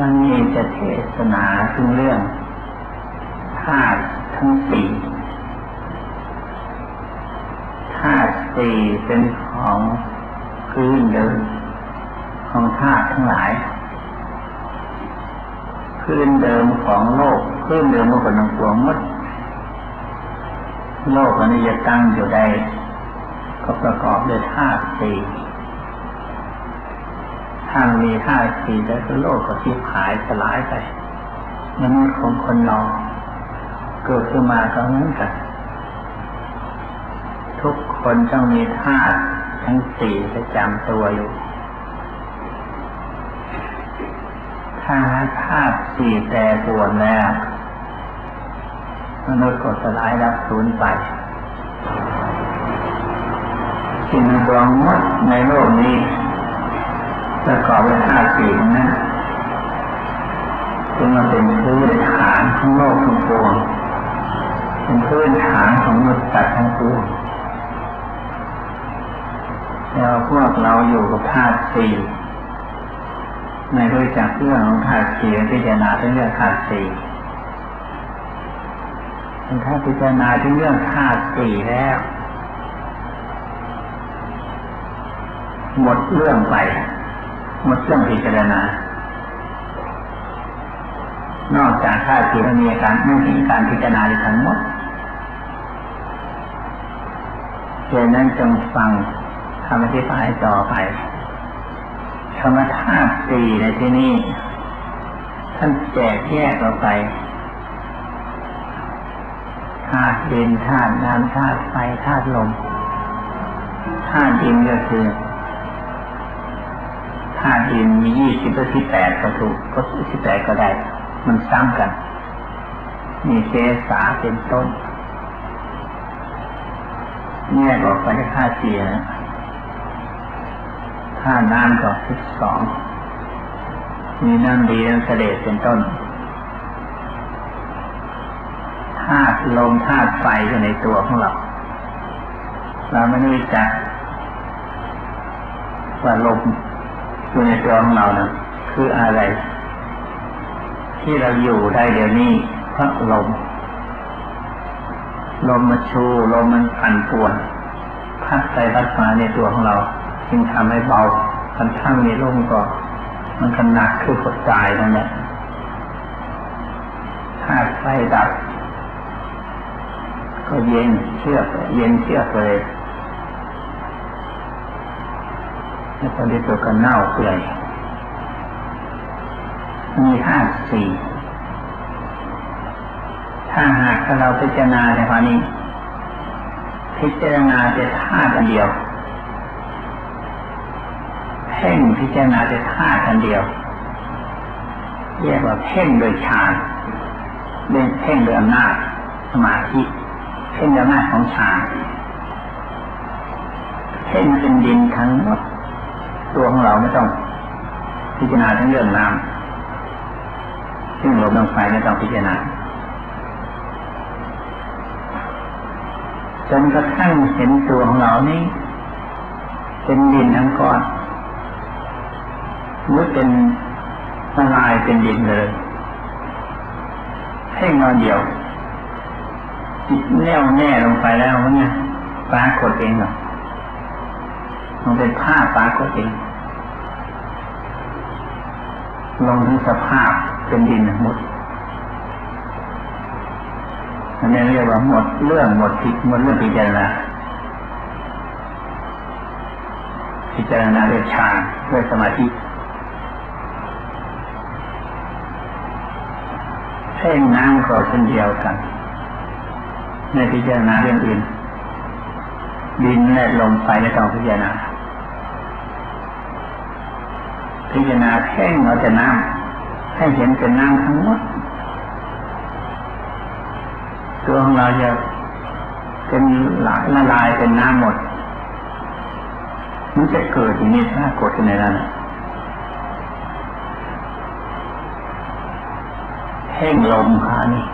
วันนี้จะเทศนาถึงเรื่องธาตุทั้งสี่ธาตุสี่เป็นของพื้นเดิมของธาตุทั้งหลายพื้นเดิมของโลกพื้นเดิมของคนทั้งปวงมดโลกอันนี้จะตั้งอยู่ได้ก็ประกอบด้วยธาตุสี่ ถ้ามีธาตุสี่แล้วโลกก็ทิพหายสลายไปมันของคนเราเกิดขึ้นมาก็เหมือนกัน ทุกคนต้องมีธาตุทั้งสี่ประจำตัวอยู่ ถ้าธาตุสี่แต่ปวแล้วมนุษย์ก็สลายรับสูญไปสิ่งดวงมดในโลกนี้ ประกอบด้วยธาตุสี่นั้นจึงมาเป็นพื้นฐานของโลกทั้งปวงเป็นพื้นฐานของมนุษย์สัตว์ทั้งปวงแล้วพวกเราอยู่กับธาตุสี่ไม่รู้จักเรื่องของธาตุสี่พิจารณาเรื่องธาตุสี่ถ้าพิจารณาถึงเรื่องธาตุสี่แล้ว หมดเรื่องไป หมดเรื่องพิจารณานอกจากธาตุสี่แล้วมีการไม่มีการพิจารณาทั้งหมดดังนั้นจงฟังคำอธิบายต่อไปธรรมธาตุสี่ในที่นี้ท่านแจกแยกออกไปธาตุดินธาตุน้ำธาตุไฟธาตุลมธาตุดินก็คือ ธาตุดินมียี่สิบก็ที่แปดก็ถูกก็ที่แปดก็ได้ มันซ้ำกัน มีเสสาเป็นต้นแยกออกไปในธาตุสี่นะธาตุน้ำก็ที่สอง มีน้ำดีน้ำเสด็จเป็นต้นธาตุลมธาตุไฟอยู่ในตัวของเรา เราไม่รู้จักว่าลม อยู่ในตัวของเรานะคืออะไร ที่เราอยู่ได้เดี๋ยวนี้พระลม ลมมาชูลมมันปั่นป่วนพัดไปพัดมาในตัวของเรา จึงทำให้เบาคันทั้งมีลมก็ มันขนักคือหดใจนั่นแหละธาตุไฟดับ ก็เย็นเชือกเย็นเชือกเลย แล้วพอดีตัวก็เน่าเปื่อยมีห้าสี่ถ้าหากเราพิจารณาในข้อนี้ พิจารณาจะธาตุอันเดียวเพ่งพิจารณาจะธาตุอันเดียวเรียกว่าเพ่งโดยฌานเล่นเพ่งโดยอำนาจสมาธิเพ่งอำนาจของฌานเพ่งเป็นดินทั้งหมด ตัวของเราไม่ต้องพิจารณาทั้งเรื่องน้ำซึ่งลมลงไฟไม่ต้องพิจารณาจนกระทั่งเห็นตัวของเรานี้เป็นดินทั้งก้อนหรือเป็นละลายเป็นดินเลยเพ่งนอนเดียวจิตแน่วแน่ลงไปแล้วเนี่ยปรากฏเองหรอมันเป็นภาพปรากฏเอง ลงถึงสภาพเป็นดินหมดอันนี้เรียกว่าหมดเรื่องหมดทิศหมดเรื่องพิจารณาพิจารณาด้วยฌานด้วยสมาธิเพ่งน้ำก็เช่นเดียวกันในพิจารณาเรื่องอื่นดินและลมไฟไม่ต้องพิจารณา พิจารณาแท่งเราจะน้ำให้เห็นเป็นน้ำทั้งหมด ตัวของเราจะเป็นลายละลายเป็นน้ำหมด มันจะเกิดอย่างนี้ถ้ากดในนั้นแห้งลมหานี่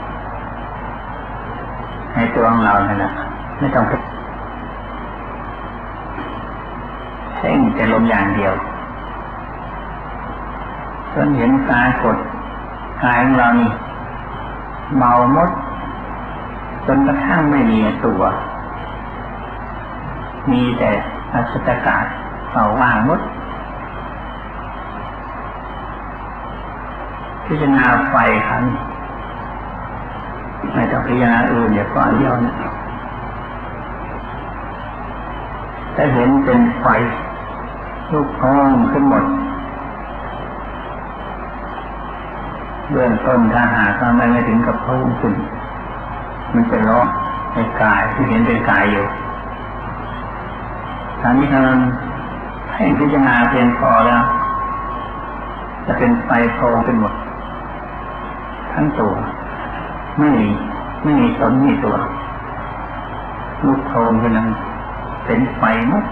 ในตัวของเราเนี่ยนะไม่ต้องแห้งแต่ลมอย่างเดียว สนเห็นกายกดกายของเรานี่เบามดจนกระทั่งไม่มีตัว มีแต่อัศจกาศเป่าว่างมด พิจารณาไฟครับไม่ต้องพิจารณาอื่นเดี๋ยวก็เดียวนะแต่เห็นเป็นไฟลุกพองขึ้นหมด เบื้องต้นถ้าหากว่าไม่ไม่ถึงกับพุ่งขึ้นมันจะร้อนในกายที่เห็นเป็นกายอยู่ตอนนี้กำลังให้พิจารณาเพียงพอแล้ว จะเป็นไฟโพงเป็นหมด ทั้งตัว ไม่มีไม่มีตนมีตัวลูกโพงกำลังเป็นไฟหมด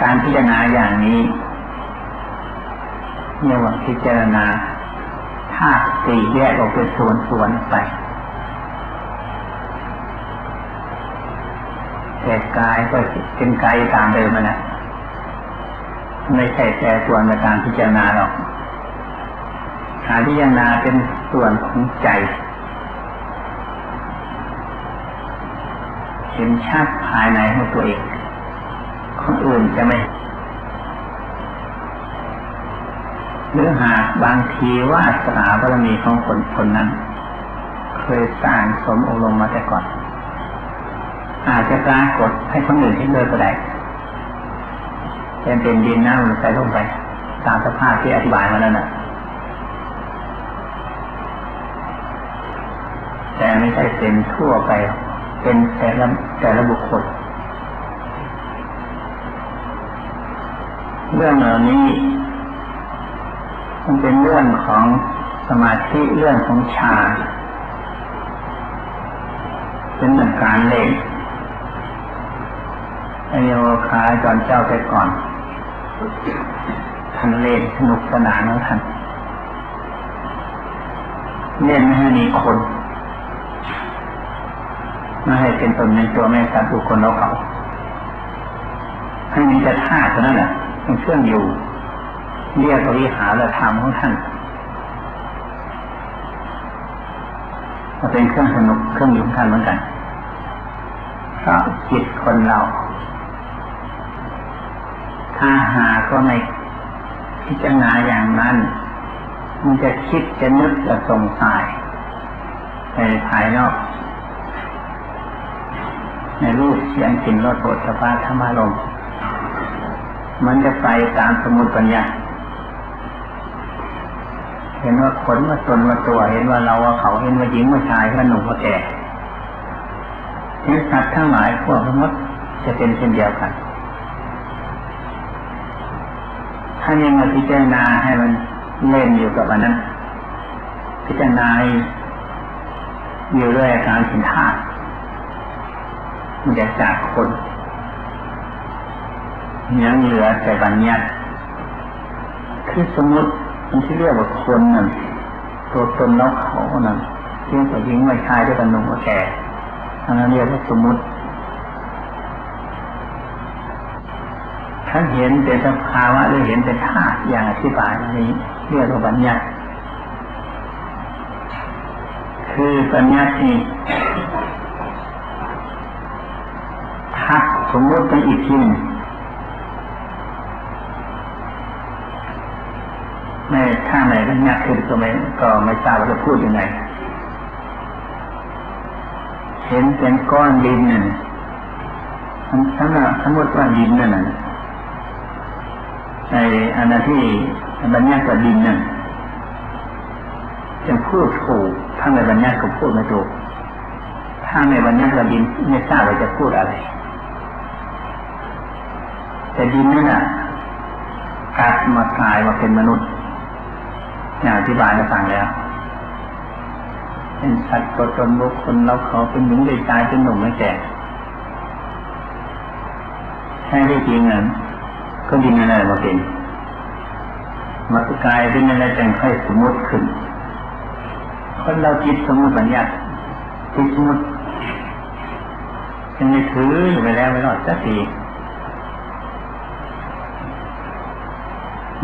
การพิจารณาอย่างนี้ เรียกว่าพิจารณาธาตุสี่แยกออกเป็นส่วนๆไป แต่กายก็เป็นกายตามเดิมนะไม่ใช่แต่ส่วนในการพิจารณาหรอกการพิจารณาเป็นส่วนของใจเห็นชัดภายในของตัวเองคนอื่นจะไม่ หรือหากบางทีว่าสนาบารมีของคนคนนั้น เคยสร้างสมอบรมมาแต่ก่อน อาจจะปรากฏให้คนอื่นเห็นเลยก็ได้เป็นเป็นดินน้ำลงไปลงไป ตามสภาพที่อธิบายมาแล้วนะ่ะแต่ไม่ใช่เป็นทั่วไป เป็นแต่ละแต่ละบุคคลเรื่องเหล่านี้ มันเป็นเรื่องของสมาธิเรื่องของฌานเป็นเหมือนการเล่นอโยคาจอนเจ้าไปก่อนท่านเล่นสนุกสนานของท่านเล่นไม่ให้มีคนไม่ให้เป็นตนในตัวแม่สัตว์บุคคลเราเขาให้มีแต่ธาตุเท่านั้นแหละเป็นเครื่องอยู่ เรียกวิหารธรรมของท่านมาเป็นเครื่องสนุกเครื่องอยู่ท่านเหมือนกันเพราะจิตคนเรา ถ้าหาก็ไม่พิจารณาอย่างนั้น มันจะคิดจะนึกจะสงสัยในภายนอก ในรูปเสียงกลิ่นรสโผฏฐัพพะธรรมารมมันจะไปตามสมุติปัญญา เห็นว่าขนมาตนมาตัว เห็นว่าเราว่าเขาเห็นว่าหญิงว่าชายว่าหนุ่มว่าแก่เห็นสัตว์ทั้งหลายพวกมดจะเป็นเช่นเดียวกันถ้ายังมาพิจารณาให้มันเล่นอยู่กับอันนั้น พิจารณาอยู่ด้วยอาการสินธาตุมันจะจากคนยังเหลือแต่บัญญัติคือสมมติ มันที่เรียกว่าคนนั่นตัวตนแล้วเขานั่นเรียกว่ายิงไม่ชายด้วยกันหนุ่มกับแก่อันนั้นเรียกว่าสมมติท่านเห็นเป็นสภาวะหรือเห็นเป็นธาตุอย่างอธิบายนี้ เรียกว่าบัญญัติคือบัญญัตินี่ทักสมมติเป็นอีกทีหนึ่ง ไม่ถ้าไหนก็ยักขึ้นก็ไม่ก็ไม่ทราบว่าจะพูดยังไง เห็นเป็นก้อนดินนั่นทั้งทั้งทั้งหมดว่าดินนั่นน่ะในอันนั้นที่บัญญัติกับดินนั่นจะพูดถูกถ้าในบัญญัติก็พูดไม่ถูก ถ้าในบัญญัติกับดินไม่ทราบว่าจะพูดอะไร แต่ดินนั่นน่ะการมากลายมาเป็นมนุษย์ อย่างอธิบายให้ฟังแล้วเป็นสัตว์ตัวตนบุคคลเราเขาเป็นหญิงเป็นชายเป็นหนุ่มเป็นแก่ใช่ได้จริงนั้นก็ดินอะไรมาเป็นมากายเป็นอะไรแต่งค่อยสมมติขึ้นคนเราจิตสมมติปัญญาจิตสมมติยังไม่ถืออยู่ไปแล้วไม่รอดสักที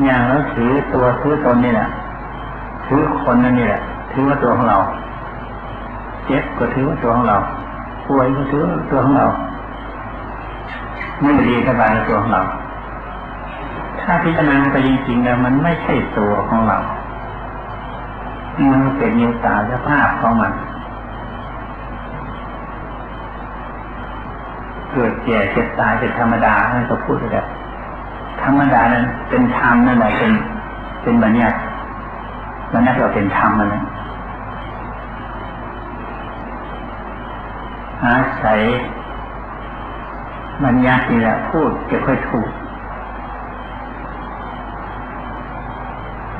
อย่างเราถือตัวถือตนนี่แหละ ถือคนนั่นนี่แหละถือว่าตัวของเรา เจ็บก็ถือว่าตัวของเราป่วยก็ถือว่าตัวของเราไม่ดีสบายตัวของเรา ถ้าพิจารณาไปจริงๆแล้วมันไม่ใช่ตัวของเรา มันเป็นยิตาสภาพของมันเกิดแก่เจ็บตายเป็นธรรมดาให้เขาพูดเลยธรรมดานั้นเป็นธรรมนั่นแหละเป็นเป็นบัญญัติ บัญญัติเราเป็นธรรมมันนะอาศัยบัญญัตินี่แหละพูดจะค่อยถูก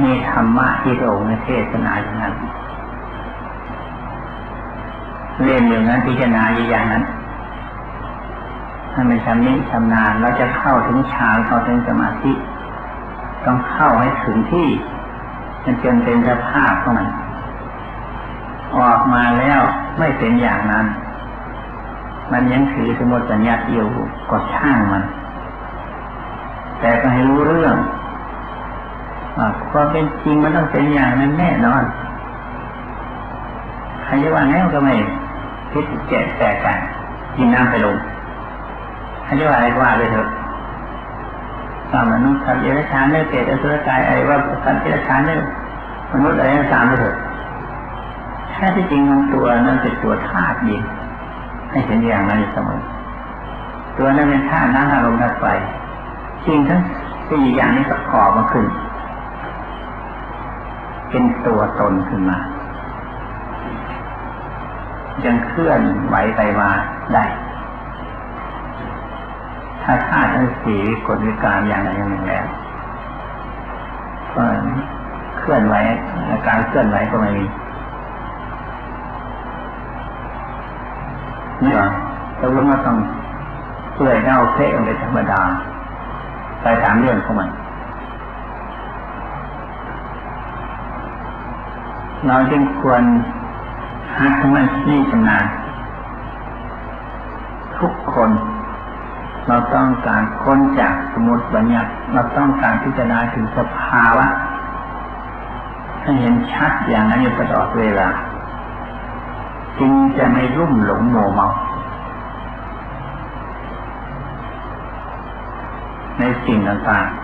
มีธรรมะที่พระองค์ในเทศนาอย่างนั้นเรียนอย่างนั้นพิจารณาอย่างนั้นถ้าไม่ชำนิชำนาญเราจะเข้าถึงฌานเข้าถึงสมาธิ ต้องเข้าให้ถึงที่ มันจนเป็นสภาพของมัน ออกมาแล้วไม่เป็นอย่างนั้น มันยังถือสมุติปัญญาอยู่ก็ช่างมัน แต่ก็ให้รู้เรื่องความเป็นจริงมันต้องเป็นอย่างนั้นแน่นอนใครจะว่าไงก็ไม่คิดแจกแตกกันกินน้ำไปลงใครจะว่าอะไรก็ว่าไปเถอะ สามนุษย์สัตว์เดรัจฉานเนื้อเปรตอสุรกายอะไรว่าสัตว์เดรัจฉานเนื้อมนุษย์อะไรต่างไปเถอะแค่ที่จริงของตัวนั้นเป็นตัวธาตุดินให้เห็นอย่างนั้นเสมอตัวนั้นเป็นธาตุน้ำอารมณ์ธาตุไฟจริงทั้งสี่อย่างนี้ประกอบมาขึ้น เป็นตัวตนขึ้นมายังเคลื่อนไหวไปมาได้ ถ้าธาตุทั้งสี่กฎวิการอย่างใดอย่างหนึ่งแล้วก็เคลื่อนไหวการเคลื่อนไหวก็ไม่มีนี่หรอเรารู้ว่าต้องเปื่อยเน่าเทะเป็นธรรมดา ไปตามเรื่องของมันเราจึงควรหัดมันที่ชำนาญทุกคน เราต้องการค้นจากสมุติบัญญัติเราต้องการพิจารณาถึงสภาวะให้เห็นชัดอย่างนั้นอยู่ตลอดเวลาจึงจะไม่รุ่มหลงโมเมา ในสิ่งต่างๆ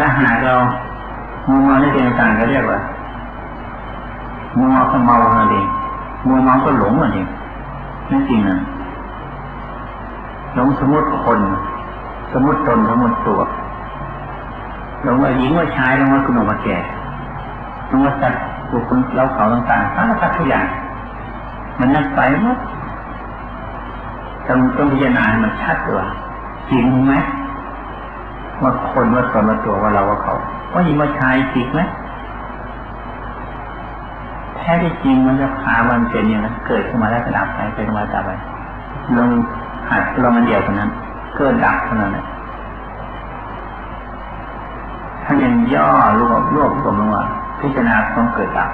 ถ้าหากเรามัวเมาในสิ่งต่างๆก็เรียกว่ามัวก็เมาเองมัวเมาก็หลงเอง นั่นจริงนะหลงสมมติคน สมมติตนสมมติตัวหลงว่าหญิงว่าชายหลงว่าคุณหนุ่มว่าแก่หลงว่าสัตว์บุคคลเราเขาต่างๆสารพัดทุกอย่าง มันนั่งไปหมดต้องต้องพิจารณามันชัดตัวจริงไหมว่าคนว่าตนว่าตัวว่าเราว่าเขาว่าหญิงว่าชายจริงไหม ท้ที่จริงมันจะพามันเป็นอย่างนั้นเกิดขึ้นมาแล้วก็ดับไปเป็นมาดับไปลงหัดลงมันเดียวเท่านั้น เกิดดับเท่านั้นถ้ายังย่อรวบรวบรวมลงว่าพิจารณาความเกิดดับ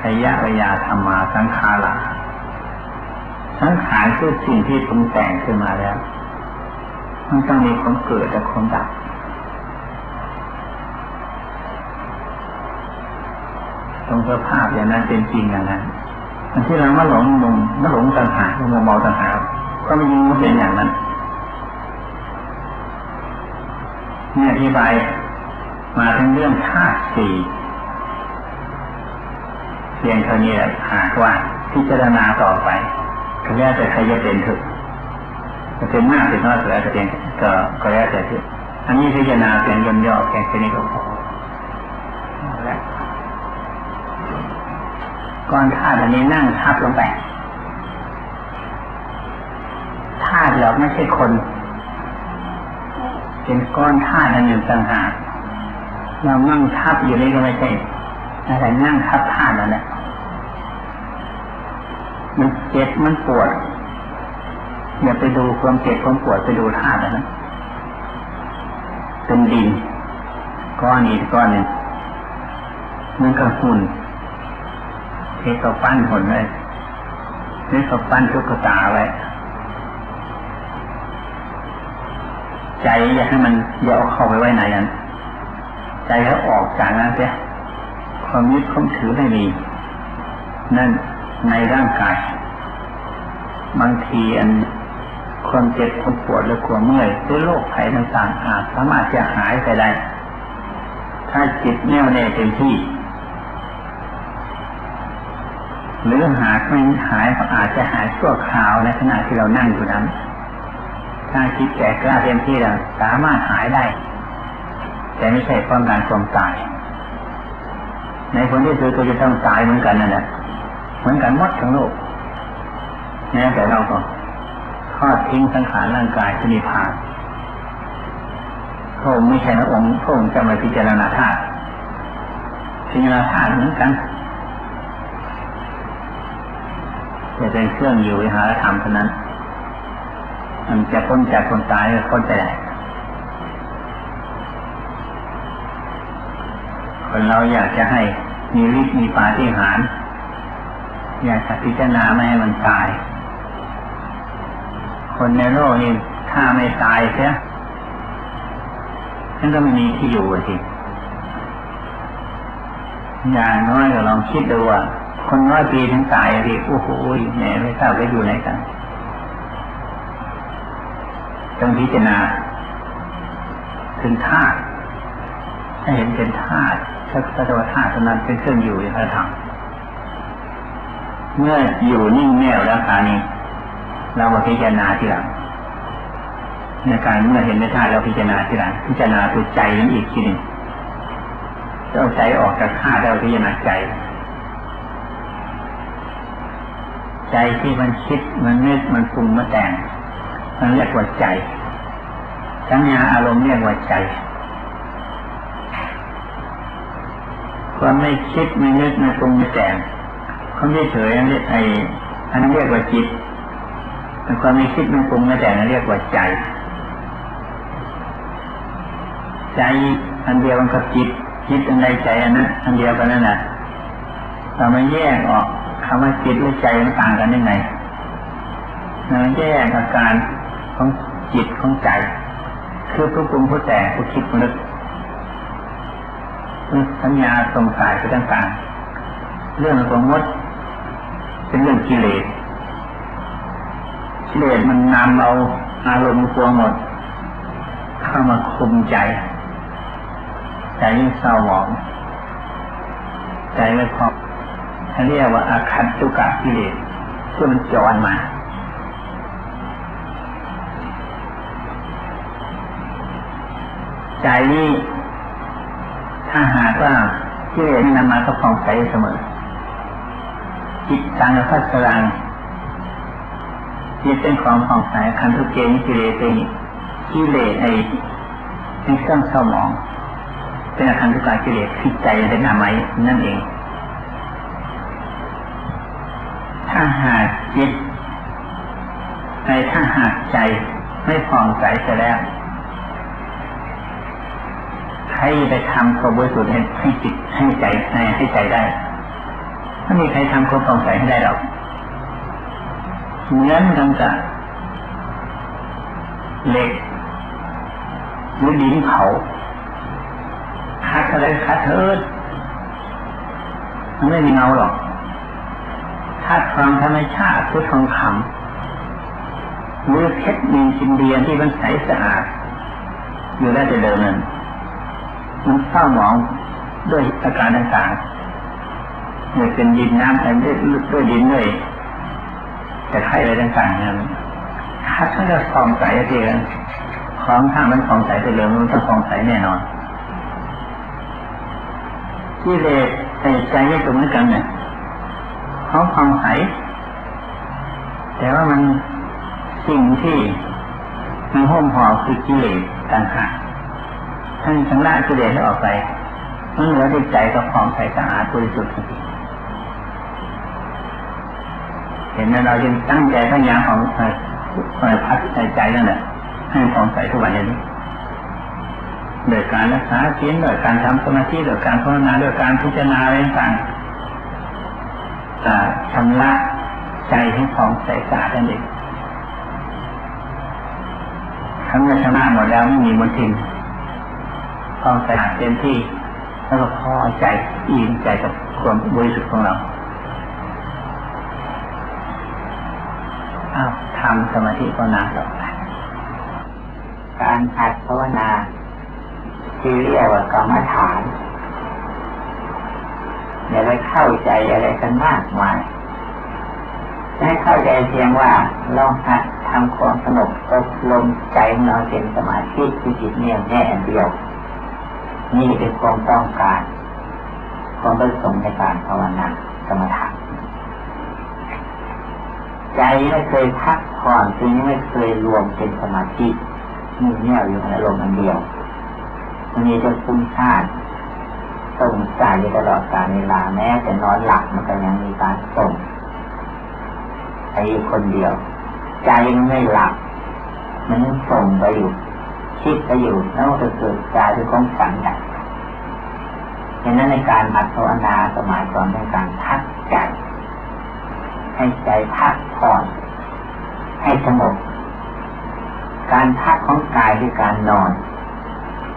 ขยะวิยาธรรมาสังขาระสังขารคือสิ่งที่ปรุงแต่งขึ้นมาแล้ว มันต้องมีความเกิดและความดับ ตรงสภาพอย่างนั้นเป็นจริงอย่างนั้นอันที่เรามาหลงมงมาหลงต่างหากมาเมาต่างหากก็ไม่ยิงมันเป็นอย่างนั้นเนี่ยอธิบายมาทั้งเรื่องธาตุสี่เพียงเท่านี้แหละหากว่าพิจารณาต่อไปก็แล้วแต่ใครจะเป็นถึกจะเป็นมากเป็นน้อยก็แล้วแต่เพียงก็ก็แล้วแต่ที่อันนี้พิจารณาเพียงย่นย่อแค่นี้ก็พอแล้ว ก้อนธาตุอันนี้นั่งทับลงไปธาตุเราไม่ใช่คน เป็นก้อนธาตุอันหนึ่งต่างหากเรานั่งทับอยู่นี่ก็ไม่ใช่อะไรนั่งทับธาตุนั่นแหละมันเจ็บมันปวดอย่าไปดูความเจ็บความปวดไปดูธาตุนะเป็นดินก้อนนี้ก้อนหนึ่งมันก็หุ่น เทก็ปั้นหุ่นเลยนี่ก็ปั้นทุกตาไว้ใจอย่าให้มันอย่าเอาเข้าไปไว้ไหนนั้นใจแล้วออกจากนั้นเสียความยึดความถือไม่มีนั่นในร่างกาย บางทีอันความเจ็บความปวดหรือความเมื่อยหรือโรคภัยต่างๆอาจสามารถจะหายไปได้ ถ้าจิตแน่วแน่เต็มที่ หรือหากไม่หายก็อาจจะหายชั่วคราวในขณะที่เรานั่งอยู่นั้น ถ้าคิดแก่กล้าเต็มที่แล้วสามารถหายได้ แต่ไม่ใช่ความการความตาย ในคนที่ซื้อก็จะต้องตายเหมือนกันนั่นแหละเหมือนกันหมดทั้งโลกแม้แต่เราก็ทอดทิ้งสังขารร่างกายที่มีพานพระองค์ไม่ใช่พระองค์พระองค์จะมาพิจารณาธาตุพิจารณาธาตุเหมือนกัน จะเป็นเครื่องอยู่วิหารธรรมเท่านั้น มันจะพ้นจากคนตายก็พ้นไปได้คนเราอยากจะให้มีฤทธิ์มีปาฏิหาริย์อยากจะพิจารณาไม่ให้มันตาย คนในโลกนี้ถ้าไม่ตายเสียฉันก็ไม่มีที่อยู่สิอย่างน้อยก็ลองคิดดูว่า คนร้อยปีถึงตายสิโอ้โหแหมไม่ทราบจะอยู่ไหนกันต้องพิจารณาถึงธาตุถ้าเห็นเป็นธาตุถ้าพระธาตุนั้นเป็นเครื่องอยู่ในพระธรรมเมื่ออยู่นิ่งแน่วแล้วคานี้ เรามาพิจารณาทีหลังในการเมื่อเห็นในธาตุเราพิจารณาทีหลังพิจารณาตัวใจนั้นอีกทีหนึ่งเอาใจออกจากธาตุเราพิจารณาใจ ใจที่มันคิดมันนึกมันปรุงมันแต่งมันเรียกว่าใจสัญญาอารมณ์เรียกว่าใจความไม่คิดไม่นึกไม่ปรุงไม่แต่งความเฉยอันนี้ไออันนั้นเรียกว่าจิตความไม่คิดไม่ปรุงไม่แต่งนั้นเรียกว่าใจ ใจอันเดียวกันกับจิตจิตอันใดใจอันนั้นอันเดียวกันนั่นแหละเราไม่แยกออก คำว่าจิตและใจมันต่างกันได้ไงเราแยกอาการของจิตของใจ คือผู้ปรุงผู้แต่งผู้คิดผู้นึกสัญญาสงสัยไปต่างๆ เรื่องสมมติเป็นเรื่องกิเลสกิเลสมันนำเอาอารมณ์ตัวหมด เข้ามาคุมใจ ใจยิ่งเศร้าหมองใจไม่พอ เขาเรียกว่าอาคันตุกะกิเลสที่มันจรมา ใจนี้ถ้าหากว่าที่เรียนำมาก็ฟองใสเสมอ จิตตังพัสรังจิตเป็นของฟองใสคันทุเกนิกิเลสกิเลสไอเป็นเครื่องเศร้าหมอง เป็นอาการทุกข์กิเลสที่ใจเป็นอาไมนั่นเอง ถ้าหากจิตในถ้าหากใจไม่ฟองใสเสียแล้วใครไปทำความบริสุทธิ์ให้จิตให้ใจให้ให้ใจได้ถ้ามีใครทำความปองใสให้ได้หรอกเหมือนกันกับเหล็กหรือดินเผาคัดอะไรคัดเถิดมันไม่มีเงาหรอก ธาตุทองธรรมชาติคือทองคำหรือเพชรมีชินเดียนที่มันใสสะอาดอยู่ได้แต่เดิมนั้นมันเศร้าหมองด้วยอาการต่างๆเนี่ยเป็นดินน้ำแทนด้วยด้วยดินด้วยแต่ไข่อะไรต่างๆนี่ยถ้าท่านจะฟองใสเองของถ้ามันฟองใสไปเลยมันต้องฟองใสแน่นอนที่เลสใส่ใจไม่ตรกันเนี่ย เขาฟองใส แต่ว่ามันสิ่งที่มันห้มห่อคือกิเลสต่างหากท่านทั้งละกิเลสให้ออกไปมันเหลือที่ใจก็ผ่องใสสะอาดบริสุทธิ์เห็นไหมเราจึงตั้งใจพยายามของพัดใจใจนั่นแหละให้ผ่องใสทุกวันนี้โดยการรักษาศีลโดยการทำสมาธิโดยการภาวนาโดยการพิจารณาอะไรต่าง ชำระใจให้ผ่องใสสะอาดนั่นเองทั้งเมื่อชนะหมดแล้วไม่มีมนทินต้องใส่เต็มที่แล้วก็พอใจอิ่มใจกับความบริสุทธิ์ของเราอ้าวทำสมาธิภาวนาต่อไปการหัดภาวนาที่เรียกว่ากรรมฐาน อย่าไปเข้าใจอะไรกันมากมายให้เข้าใจเพียงว่าเราหัดทำความสงบอบรมใจของเราเป็นสมาธิที่จิตเนี่ยแน่เดียว นี่เป็นความต้องการความประสงค์ในการภาวนากรรมฐานใจไม่เคยพักผ่อนจึงไม่เคยรวมเป็นสมาธิมุ่งแน่วอยู่ในอารมณ์อันเดียวมันมีจะฟุ้งซ่าน ส่งใจอยู่ตลอดการเวลาแม้แต่นอนหลับมันก็ยังมีการส่งไอ้คนเดียว ใจมันไม่หลับมันส่งไปอยู่คิดไปอยู่แล้วก็เกิดใจเป็นของฝันใหญ่ฉะนั้นในการอัดภาวนาสมัยก่อนเป็นการพักใจให้ใจพักผ่อนให้สงบการพักของกายคือการนอน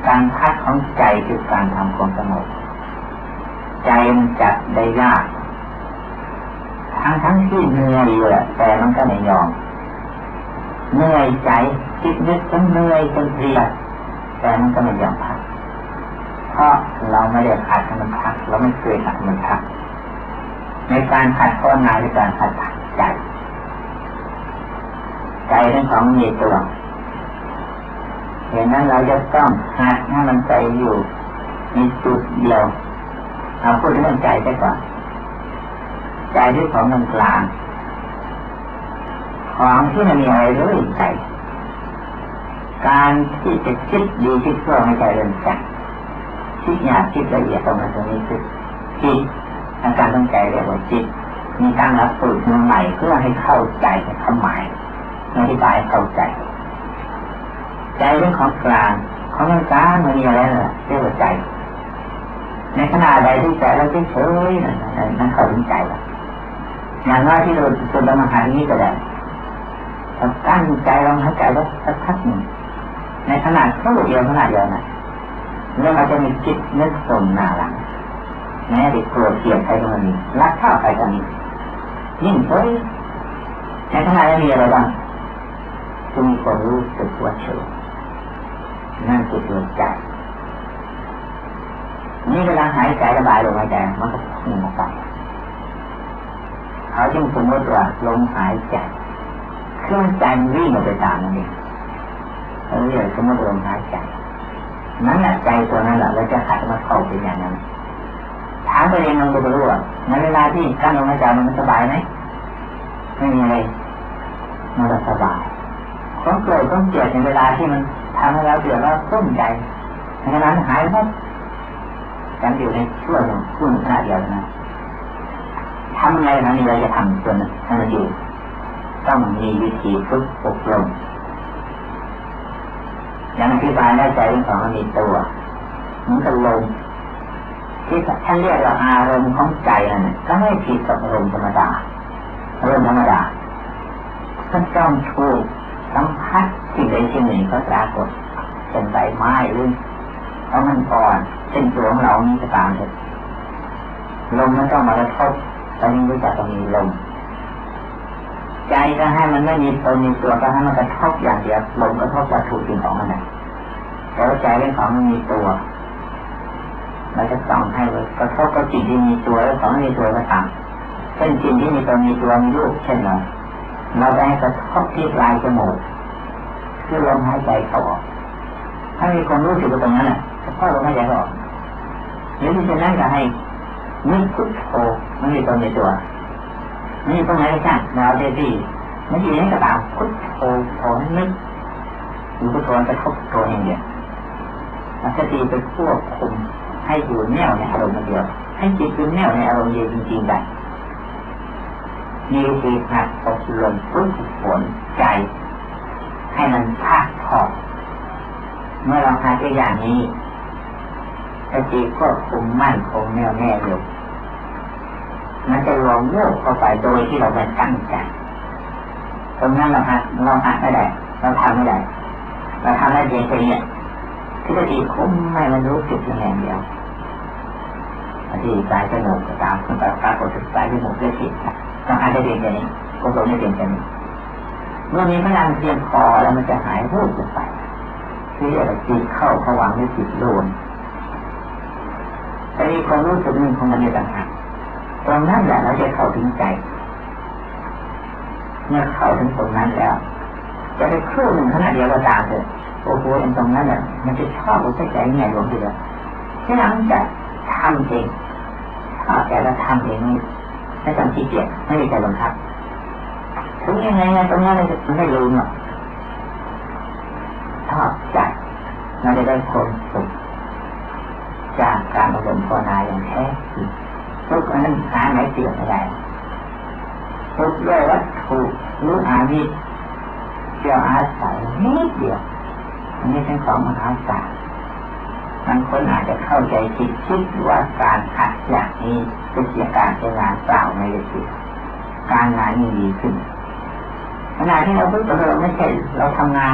การพักของใจคือการทำความสงบ ใจมันจะได้ยาก ทั้งทั้งที่เหนื่อยอยู่แหละแต่มันก็ไม่ยอมเหนื่อยใจคิดนึกจนเหนื่อยจนเพลียแต่มันก็ไม่ยอมพักเพราะเราไม่ได้ขัดมันพักเราไม่เคยขัดมันพัก ในการขัดก็นายในการขัดใจใจทั้งสองมีตัวเห็นนั้นเราจะต้องหัดให้มันใจอยู่ในจุดเดียว เอาพูดเรื่องใจไปก่อน ใจที่ของมันกลาง ของที่มันมีอะไรด้วยใจ การที่จะคิดดีคิดชั่วไม่ใจเรื่องใจคิดหยาบคิดละเอียดตรงนั้นตรงนี้คือจิตอาการต้องใจเรียกว่าจิต มีการรับสูตรใหม่เพื่อให้เข้าใจความหมายอธิบายเข้าใจ ใจเป็นของกลางของกลางมันมีอะไรล่ะเรียกว่าใจ ในขณะใดที่ใจเราเฉยๆนั่นเขาถึงใจละอย่างน้อยที่เราสุดมาหานี้ก็ได้เราตั้งใจลองหายใจแล้วสักพักหนึ่งในขนาดเข้าเดียวขนาดเดียวนะแล้วเราจะมีจิตนึกส่งหน้าหลังแม้ติดกลัวเกลียดใครก็มีรักข้าวใครก็มียิ่งเฮ้ยในขณะนี้มีอะไรบ้างจึงมีความรู้สึกว่าเฉยนั่นคือตัวใจ นี่เวลาหายใจระบายลมหายใจมันก็พุ่งออกไปเขาจึงสมมติว่าลมหายใจเครื่องใจวิ่งออกไปตามนั่นเองเราเรียกสมมติลมหายใจนั่นแหละใจตัวนั้นแหละเราจะขัดมาเข้าเป็นอย่างนั้นถามตัวเองลองดูรู้ว่าในเวลาที่กั้นลมหายใจมันสบายไหมไม่มีอะไรมันสบายความโกรธต้องเกลียดในเวลาที่มันทำให้เราเดือดร้อนต้นใจในขณะนั้นหายหมด กันอยู่ในช่วงช่วงขณะเดียวนะทำไงนะนี่เราจะทำส่วนั้นให้มันอยู่ต้องมีวิธีฝึกอบรมอย่างที่บายได้ใจเรื่องของมันมีตัวมันก็ลงที่ท่านเรียกว่าอารมณ์ของใจนั่นก็ไม่ผิดกับอารมณ์ธรรมดาอารมณ์ธรรมดาท่านต้องถูกสัมผัสสิ่งใดสิ่งหนึ่งก็ปรากฏเป็นใบไม้หรือเพราะมันอ่อน เช่นตัวของเรานี่ก็ตามเถอะลมมันต้องมากระทบตอนนี้รู้จักตรงนี้ลมใจก็ให้มันไม่มีตัวมีตัวก็ให้มันกระทบอย่างเดียวลมกระทบวัตถุสิ่งของมันนะแต่ใจเรื่องของมันมีตัวเราจะต้องให้กระทบกับจิตที่มีตัวแล้วของมีตัวก็ตามเช่นจิตที่มีตัวมีตัวมีรูปเช่นเราเราได้กระทบที่ปลายจมูกคือลมหายใจเข้าออกถ้ามีความรู้สึกตรงนั้นน่ะก็ลมหายใจออก หรือที่จะนั่งก็ให้นึกพุทโธมันมีตัวในตัวนี่ตรงไหนก็ช่างเราเดที่ไม่ใช่ยังก็ตามพุทโธโธนึกหรือพุทโธจะทบตัวเองเดียวมันจะตีไปควบคุมให้อยู่แน่วในอารมณ์เดียว ให้จิตอยู่แน่วในอารมณ์เดียวจริงๆได้มีวิธีหัดอบรมฝึกฝนใจ ให้มันพักผ่อเมื่อเราทำตัวอย่างนี้ สติก็คุมมั่นคงแน่วแน่อยู่มันจะลงโยกเข้าไปโดยที่เราไม่ตั้งใจตรงนั้นเราหัดเราหัดไม่ได้เราทำไม่ได้เราทำได้เพียงแค่นี้ที่จะดีคุ้มไม่มันรู้จุดแห่งเดียวที่สายจมูกก็ตามคุณปรากฏสายจมูกเรื่อยจิตต้องอาจจะเพียงแค่นี้กุศลไม่เพียงแค่นี้เมื่อมีพลังเพียงพอแล้วมันจะหายรูปไปที่เรียกว่าจิตเข้าผวังหรือจิตโลน แต่มีความรู้สึกหนึ่งของมันในต่างหากตรงนั้นแหละเราจะเข้าถึงใจ เมื่อเข้าถึงตรงนั้นแล้ว จะไปครู่หนึ่งขณะเดียวก็ตามเถอะโอ้โหตรงนั้นเนี่ยมันจะชอบหัวใจแง่รวมทีเดียที่หลังจะทำเองชอบแต่เราทำเองไม่ไม่ต้องขี้เกียจไม่มีใจบังคับถึงยังไงตรงนั้นเลยมันไม่ลืมหรอกชอบใจเราจะได้ความสุข จากการอบรมภาวนาอย่างแท้จริงทุกนนั้นหาไหนเสื่อมไม่ได้ทุกด้วยวัตถุรู้อาวิธเกี่ยวอาศัยนิดเดียวอันนี้เป็นของมหาศาลบางคนอาจจะเข้าใจผิดคิดว่าการหัดอย่างนี้เป็นเสียการใช้งานเปล่าไม่ได้สิการงานนี่ดีขึ้นขณะที่เราพูดเราไม่ใช่เราทำงาน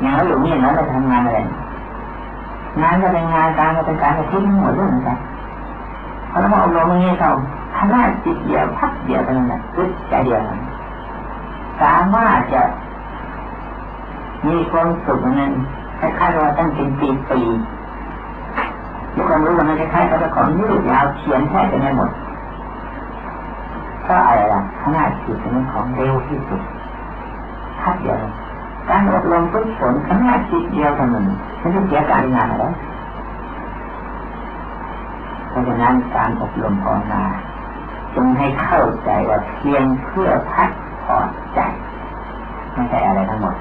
อย่างเราอยู่นี่เราเราทำงานอะไร งานก็เป็นงานการก็เป็นการก็ทิ้งหมดเรื่องเหมือนกันพอเราอบรมอย่างนี้เขาทำหน้าจิตเดียวพักเดียวเท่านั้นแหละคือใจเดียวนั้นสามารถจะมีความสุขนั้นคล้ายๆว่าตั้งเป็นปีปีมีความรู้ว่ามันคล้ายๆกับเจ้าของยืดยาวเขียนแท้จะไม่หมดก็อะไรล่ะขนาดจิตเป็นของเร็วที่สุดพักเดียวการอบรมฝึกฝนขนาดจิตเดียวเท่านั้น ไม่ต้องเสียการงานอะไรเพราะฉะนั้นการอบรมภาวนาจงให้เข้าใจว่าเพียงเพื่อพักผ่อนใจไม่ใช่อะไรทั้งหมด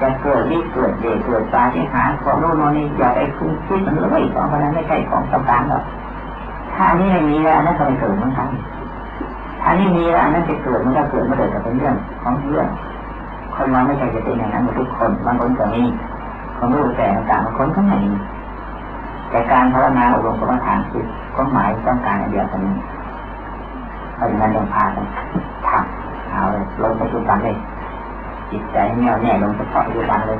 จะเกิดที่เกิดเดชเกิดปาฏิหาริย์ของโน่นนี่อย่าไปคุ้มคิดมันเลยของพวกนั้นไม่ใช่ของสำคัญหรอกถ้านี่ไม่มีแล้วนั่นก็ไม่เกิดเหมือนกันถ้านี่มีแล้วนั่นจะเกิดมันก็เกิดมาเกิดแต่เป็นเรื่องของเรื่องคนเราไม่ใช่จะเป็นอย่างนั้นหมดทุกคนบางคนก็มี ความรู้แต่ต่างคนก็ไม่มีแต่การภาวนาอบรมกรรมฐานคือความหมายต้องการอย่างเดียวกันนี้เพราะฉะนั้นต้องพากันทำเอาเลยลงปัจจุบันเลยจิตใจแน่วแน่ลงเฉพาะปัจจุบันเลย